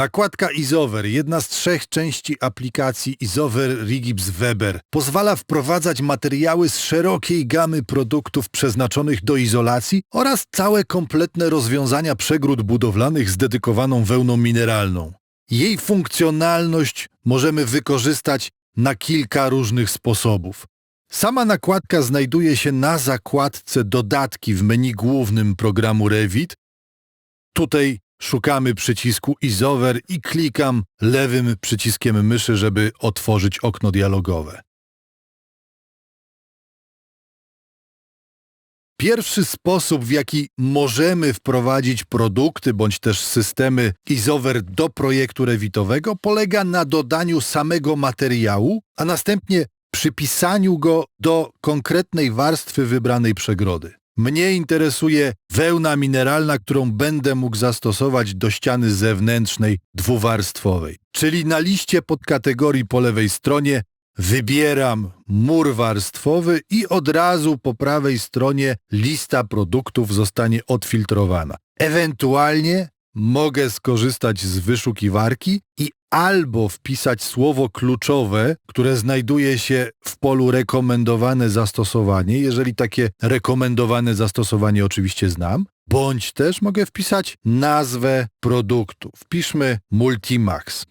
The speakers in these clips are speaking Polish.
Nakładka Izover, jedna z trzech części aplikacji Izover Rigips Weber, pozwala wprowadzać materiały z szerokiej gamy produktów przeznaczonych do izolacji oraz całe kompletne rozwiązania przegród budowlanych z dedykowaną wełną mineralną. Jej funkcjonalność możemy wykorzystać na kilka różnych sposobów. Sama nakładka znajduje się na zakładce Dodatki w menu głównym programu Revit. Tutaj szukamy przycisku Izover i klikam lewym przyciskiem myszy, żeby otworzyć okno dialogowe. Pierwszy sposób, w jaki możemy wprowadzić produkty bądź też systemy Izover do projektu rewitowego, polega na dodaniu samego materiału, a następnie przypisaniu go do konkretnej warstwy wybranej przegrody. Mnie interesuje wełna mineralna, którą będę mógł zastosować do ściany zewnętrznej dwuwarstwowej. Czyli na liście podkategorii po lewej stronie wybieram mur warstwowy i od razu po prawej stronie lista produktów zostanie odfiltrowana. Ewentualnie mogę skorzystać z wyszukiwarki i albo wpisać słowo kluczowe, które znajduje się w polu rekomendowane zastosowanie, jeżeli takie rekomendowane zastosowanie oczywiście znam, bądź też mogę wpisać nazwę produktu. Wpiszmy Multimax.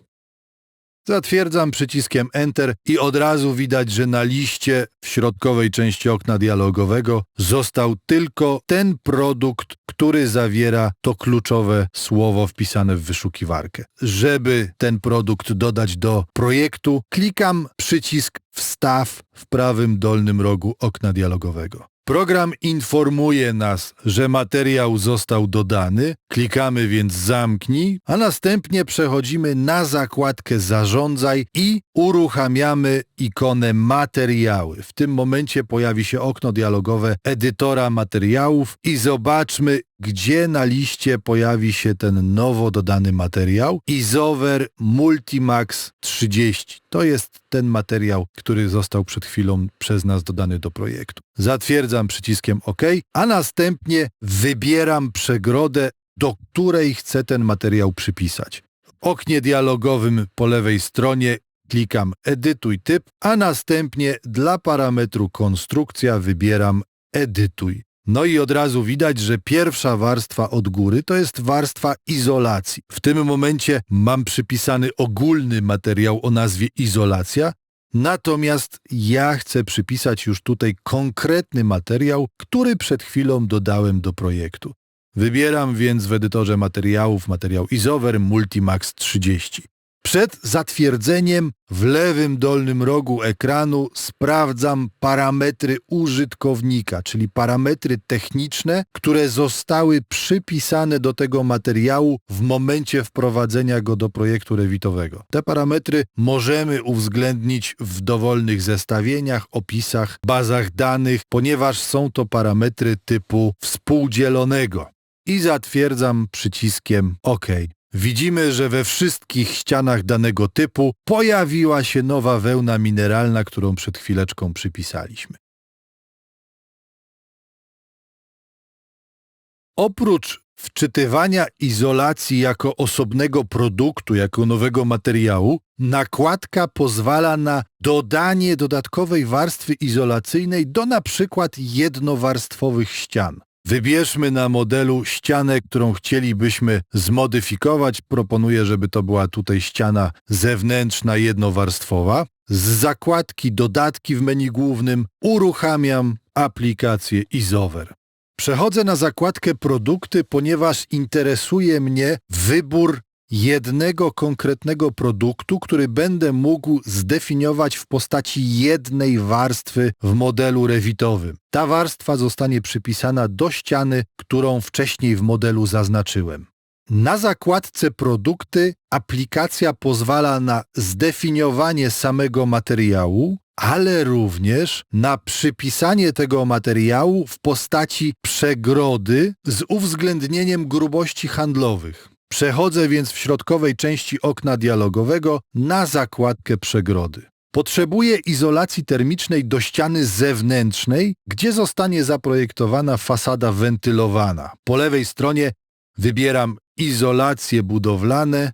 Zatwierdzam przyciskiem Enter i od razu widać, że na liście w środkowej części okna dialogowego został tylko ten produkt, który zawiera to kluczowe słowo wpisane w wyszukiwarkę. Żeby ten produkt dodać do projektu, klikam przycisk Wstaw w prawym dolnym rogu okna dialogowego. Program informuje nas, że materiał został dodany, klikamy więc zamknij, a następnie przechodzimy na zakładkę zarządzaj i uruchamiamy ikonę materiały. W tym momencie pojawi się okno dialogowe edytora materiałów i zobaczmy, gdzie na liście pojawi się ten nowo dodany materiał Izover Multimax 30. To jest ten materiał, który został przed chwilą przez nas dodany do projektu. Zatwierdzam przyciskiem OK, a następnie wybieram przegrodę, do której chcę ten materiał przypisać. Oknie dialogowym po lewej stronie klikam Edytuj typ, a następnie dla parametru konstrukcja wybieram Edytuj. No i od razu widać, że pierwsza warstwa od góry to jest warstwa izolacji. W tym momencie mam przypisany ogólny materiał o nazwie izolacja, natomiast ja chcę przypisać już tutaj konkretny materiał, który przed chwilą dodałem do projektu. Wybieram więc w edytorze materiałów materiał Izover Multimax 30. Przed zatwierdzeniem w lewym dolnym rogu ekranu sprawdzam parametry użytkownika, czyli parametry techniczne, które zostały przypisane do tego materiału w momencie wprowadzenia go do projektu rewitowego. Te parametry możemy uwzględnić w dowolnych zestawieniach, opisach, bazach danych, ponieważ są to parametry typu współdzielonego. I zatwierdzam przyciskiem OK. Widzimy, że we wszystkich ścianach danego typu pojawiła się nowa wełna mineralna, którą przed chwileczką przypisaliśmy. Oprócz wczytywania izolacji jako osobnego produktu, jako nowego materiału, nakładka pozwala na dodanie dodatkowej warstwy izolacyjnej do na przykład jednowarstwowych ścian. Wybierzmy na modelu ścianę, którą chcielibyśmy zmodyfikować. Proponuję, żeby to była tutaj ściana zewnętrzna jednowarstwowa. Z zakładki dodatki w menu głównym uruchamiam aplikację Izover. Przechodzę na zakładkę produkty, ponieważ interesuje mnie wybór jednego konkretnego produktu, który będę mógł zdefiniować w postaci jednej warstwy w modelu rewitowym. Ta warstwa zostanie przypisana do ściany, którą wcześniej w modelu zaznaczyłem. Na zakładce produkty aplikacja pozwala na zdefiniowanie samego materiału, ale również na przypisanie tego materiału w postaci przegrody z uwzględnieniem grubości handlowych. Przechodzę więc w środkowej części okna dialogowego na zakładkę przegrody. Potrzebuję izolacji termicznej do ściany zewnętrznej, gdzie zostanie zaprojektowana fasada wentylowana. Po lewej stronie wybieram izolacje budowlane.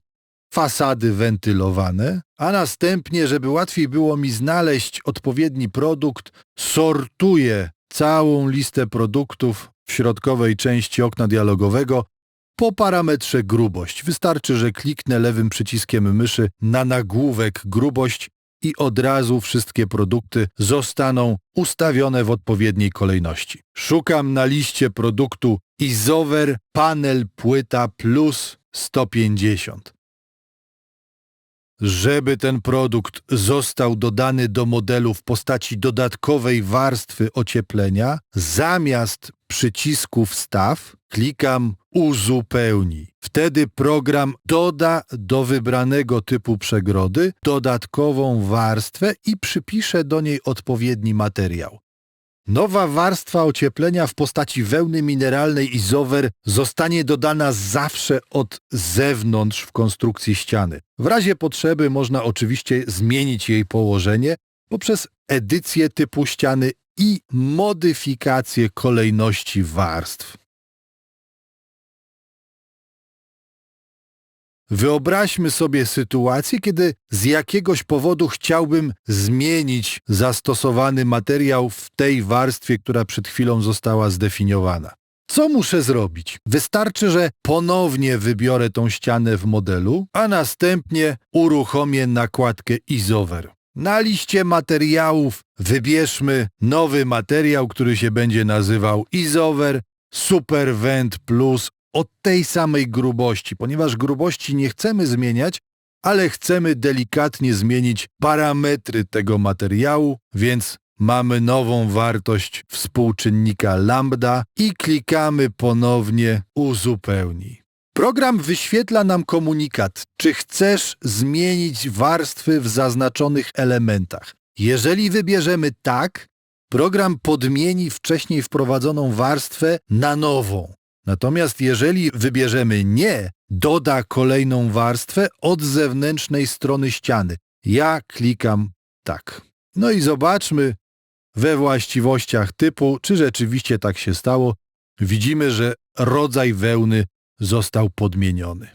fasady wentylowane, a następnie, żeby łatwiej było mi znaleźć odpowiedni produkt, sortuję całą listę produktów w środkowej części okna dialogowego po parametrze grubość. Wystarczy, że kliknę lewym przyciskiem myszy na nagłówek grubość i od razu wszystkie produkty zostaną ustawione w odpowiedniej kolejności. Szukam na liście produktu Isover Panel Płyta Plus 150. Żeby ten produkt został dodany do modelu w postaci dodatkowej warstwy ocieplenia, zamiast przycisku Wstaw klikam Uzupełnij. Wtedy program doda do wybranego typu przegrody dodatkową warstwę i przypisze do niej odpowiedni materiał. Nowa warstwa ocieplenia w postaci wełny mineralnej Isover zostanie dodana zawsze od zewnątrz w konstrukcji ściany. W razie potrzeby można oczywiście zmienić jej położenie poprzez edycję typu ściany i modyfikację kolejności warstw. Wyobraźmy sobie sytuację, kiedy z jakiegoś powodu chciałbym zmienić zastosowany materiał w tej warstwie, która przed chwilą została zdefiniowana. Co muszę zrobić? Wystarczy, że ponownie wybiorę tą ścianę w modelu, a następnie uruchomię nakładkę Isover. Na liście materiałów wybierzmy nowy materiał, który się będzie nazywał Isover Super Vent Plus o tej samej grubości, ponieważ grubości nie chcemy zmieniać, ale chcemy delikatnie zmienić parametry tego materiału, więc mamy nową wartość współczynnika lambda i klikamy ponownie uzupełnij. Program wyświetla nam komunikat, czy chcesz zmienić warstwy w zaznaczonych elementach. Jeżeli wybierzemy tak, program podmieni wcześniej wprowadzoną warstwę na nową. Natomiast jeżeli wybierzemy nie, doda kolejną warstwę od zewnętrznej strony ściany. Ja klikam tak. No i zobaczmy we właściwościach typu, czy rzeczywiście tak się stało. Widzimy, że rodzaj wełny został podmieniony.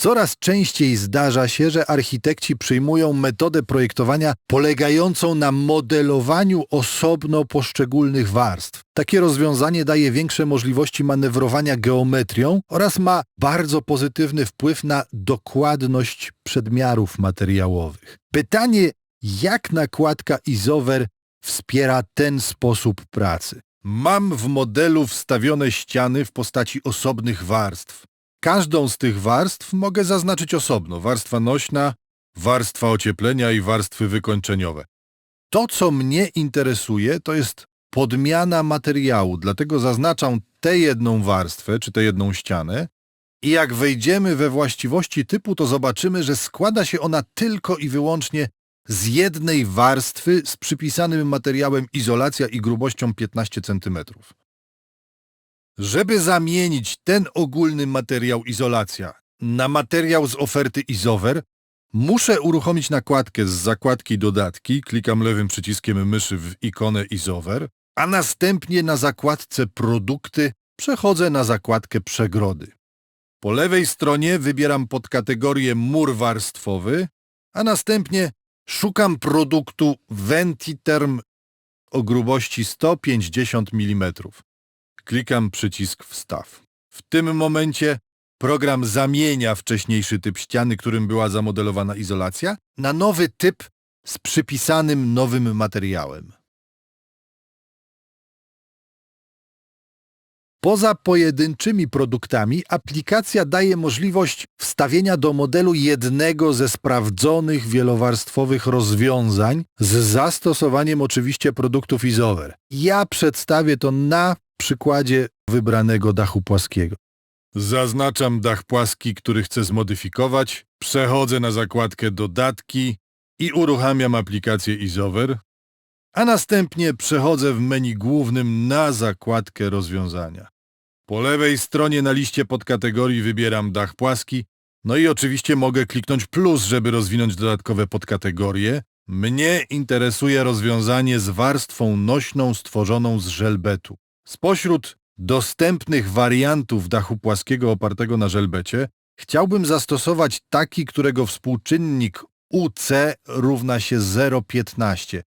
Coraz częściej zdarza się, że architekci przyjmują metodę projektowania polegającą na modelowaniu osobno poszczególnych warstw. Takie rozwiązanie daje większe możliwości manewrowania geometrią oraz ma bardzo pozytywny wpływ na dokładność przedmiarów materiałowych. Pytanie, jak nakładka Isover wspiera ten sposób pracy? Mam w modelu wstawione ściany w postaci osobnych warstw. Każdą z tych warstw mogę zaznaczyć osobno. Warstwa nośna, warstwa ocieplenia i warstwy wykończeniowe. To, co mnie interesuje, to jest podmiana materiału, dlatego zaznaczam tę jedną warstwę, czy tę jedną ścianę i jak wejdziemy we właściwości typu, to zobaczymy, że składa się ona tylko i wyłącznie z jednej warstwy z przypisanym materiałem izolacja i grubością 15 cm. Żeby zamienić ten ogólny materiał izolacja na materiał z oferty Isover, muszę uruchomić nakładkę z zakładki dodatki, klikam lewym przyciskiem myszy w ikonę Isover, a następnie na zakładce produkty przechodzę na zakładkę przegrody. Po lewej stronie wybieram podkategorię mur warstwowy, a następnie szukam produktu Ventiterm o grubości 150 mm. Klikam przycisk Wstaw. W tym momencie program zamienia wcześniejszy typ ściany, którym była zamodelowana izolacja, na nowy typ z przypisanym nowym materiałem. Poza pojedynczymi produktami aplikacja daje możliwość wstawienia do modelu jednego ze sprawdzonych wielowarstwowych rozwiązań z zastosowaniem oczywiście produktów Isover. Ja przedstawię to na przykładzie wybranego dachu płaskiego. Zaznaczam dach płaski, który chcę zmodyfikować, przechodzę na zakładkę Dodatki i uruchamiam aplikację Isover, a następnie przechodzę w menu głównym na zakładkę Rozwiązania. Po lewej stronie na liście podkategorii wybieram dach płaski, no i oczywiście mogę kliknąć plus, żeby rozwinąć dodatkowe podkategorie. Mnie interesuje rozwiązanie z warstwą nośną stworzoną z żelbetu. Spośród dostępnych wariantów dachu płaskiego opartego na żelbecie, chciałbym zastosować taki, którego współczynnik UC równa się 0,15,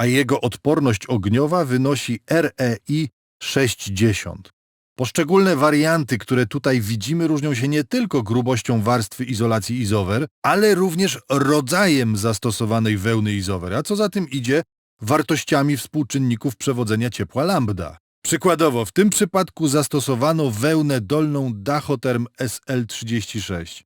a jego odporność ogniowa wynosi REI 60. Poszczególne warianty, które tutaj widzimy, różnią się nie tylko grubością warstwy izolacji izower, ale również rodzajem zastosowanej wełny izower, a co za tym idzie, wartościami współczynników przewodzenia ciepła lambda. Przykładowo, w tym przypadku zastosowano wełnę dolną Dachotherm SL36,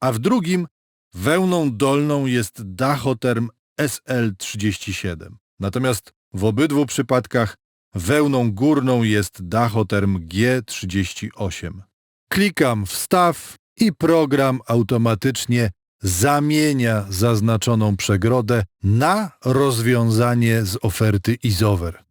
a w drugim wełną dolną jest Dachotherm SL37. Natomiast w obydwu przypadkach wełną górną jest Dachotherm G38. Klikam wstaw i program automatycznie zamienia zaznaczoną przegrodę na rozwiązanie z oferty Izover.